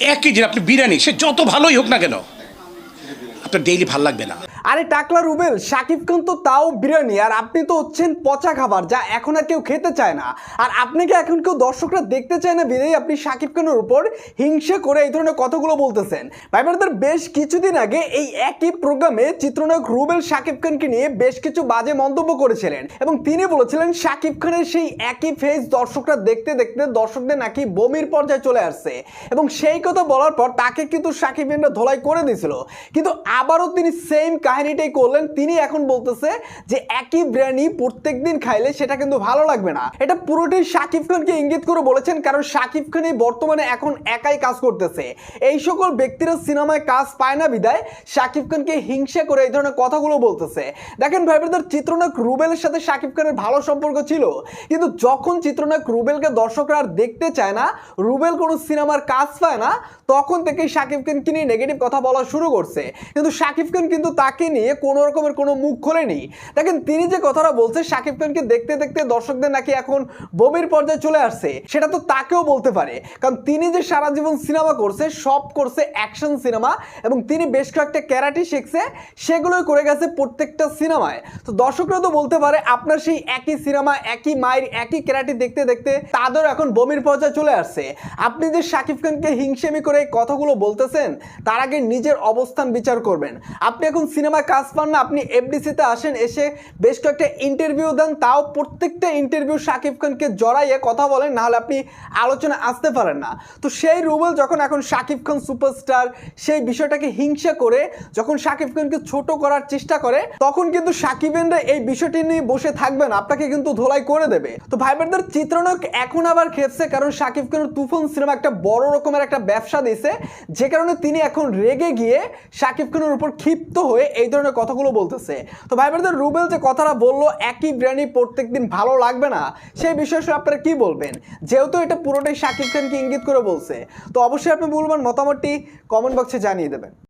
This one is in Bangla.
একই কেজির আপনি বিরিয়ানি সে যত ভালোই হোক না কেন। আপনার ডেইলি ভালো লাগবে না। আরে টাকলা রুবেল, শাকিব খান তো তাও বিরিয়ানি, আর আপনি তো হচ্ছেন পচা খাবার যা এখন আর কেউ খেতে চায় না। আর আপনাকে এখন কেউ দর্শকরা দেখতে চায় না বিদেই আপনি শাকিব খানের উপর হিংসে করে এই ধরনের কথাগুলো বলতেছেন। ভাইবারদের বেশ কিছুদিন আগে এই একই প্রোগ্রামে চিত্রনায়ক রুবেল শাকিব খানকে নিয়ে বেশ কিছু বাজে মন্তব্য করেছিলেন এবং তিনি বলেছিলেন শাকিব খানের সেই একই ফেস দর্শকরা দেখতে দেখতে দর্শকদের নাকি বমির পর্যায়ে চলে আসছে। এবং সেই কথা বলার পর তাকে কিন্তু শাকিব খানরা ধোলাই করে দিয়েছিল। কিন্তু আবারও তিনি সেম কাহিনীটাই করলেন। তিনি এখন বলতেছে যে একই বিরিয়ানি প্রত্যেক দিন খাইলে সেটা কিন্তু ভালো লাগবে না। এটা পুরোটাই শাকিব খানকে ইঙ্গিত করে বলেছেন, কারণ শাকিব খান এই বর্তমানে এখন একাই কাজ করতেছে। এই সকল ব্যক্তিরা সিনেমায় কাজ পায় না বিদায়, শাকিব খানকে হিংসা করে এই ধরনের কথাগুলো বলতেছে। দেখেন ভাই ব্রাদার চিত্রনায়ক রুবেলের সাথে শাকিব খানের ভালো সম্পর্ক ছিল। কিন্তু যখন চিত্রনায়ক রুবেলকে দর্শকরা আর দেখতে চায় না, রুবেল কোনো সিনেমার কাজ পায় না, তখন থেকে শাকিব খানকে নিয়ে নেগেটিভ কথা বলা শুরু করছে। কিন্তু শাকিব খান কিন্তু তাকে নিয়ে কোনো রকমের কোনো মুখ খোলেনি। দেখেন, তিনি যে কথাটা বলছে, শাকিব খানকে দেখতে দেখতে দর্শকদের নাকি এখন বমির পর্যায়ে চলে আসছে। সেটা তো তাকেও বলতে পারে। কারণ তিনি যে সারা জীবন সিনেমা করছে, সব করছে অ্যাকশন সিনেমা এবং তিনি বেশ কয়েকটা ক্যারাটি শিখছে, সেগুলোই করে গেছে প্রত্যেকটা সিনেমায়। তো দর্শকরা তো বলতে পারে, আপনার সেই একই সিনেমা, একই মায়ের, একই ক্যারাটি দেখতে দেখতে তাদের এখন বমির পর্যায়ে চলে আসছে। আপনি যে শাকিব খানকে হিংসেমি করে কথাগুলো বলতেছেন, তার আগে নিজের অবস্থান বিচার করবেন আপনি এখন সিনেমায় কাজ পান না, আপনি এফডিসিতে আসেন, এসে বেশ কয়েকটা ইন্টারভিউ দেন, তাও প্রত্যেকটা ইন্টারভিউ শাকিব খানকে জড়াইয়ে কথা বলেন, নাহলে আপনি আলোচনা আসতে পারেন না। তো সেই রুবেল যখন এখন শাকিব খান সুপারস্টার সেই বিষয়টাকে হিংসা করে যখন শাকিব খানকে ছোট করার চেষ্টা করে, তখন কিন্তু সাকিবেনরা এই বিষয়টি নিয়ে বসে থাকবেন আপনাকে কিন্তু ধোলাই করে দেবে। তো ভাই বোনদের, চিত্রনায়ক এখন আবার খেপছে, কারণ শাকিব খানের তুফান সিনেমা একটা বড় রকমের একটা ব্যবসা দিয়েছে, যে কারণে তিনি এখন রেগে গিয়ে শাকিব খানের উপর ক্ষিপ্ত হয়ে এই ধরনের কথাগুলো বলতেছে। তো ভাই বোনদের, রুবেল যে কথাটা বলল, একই বিরিয়ানি প্রত্যেকদিন ভালো লাগবে না। সেই বিষয়ে আপনারা কি বলবেন? যেহেতু এটা পুরোটাই শাকিব খানকে ইঙ্গিত করে বলছে। তো অবশ্যই আপনি বলবেন মতামতটি কমেন্ট বক্সে জানিয়ে দেবেন।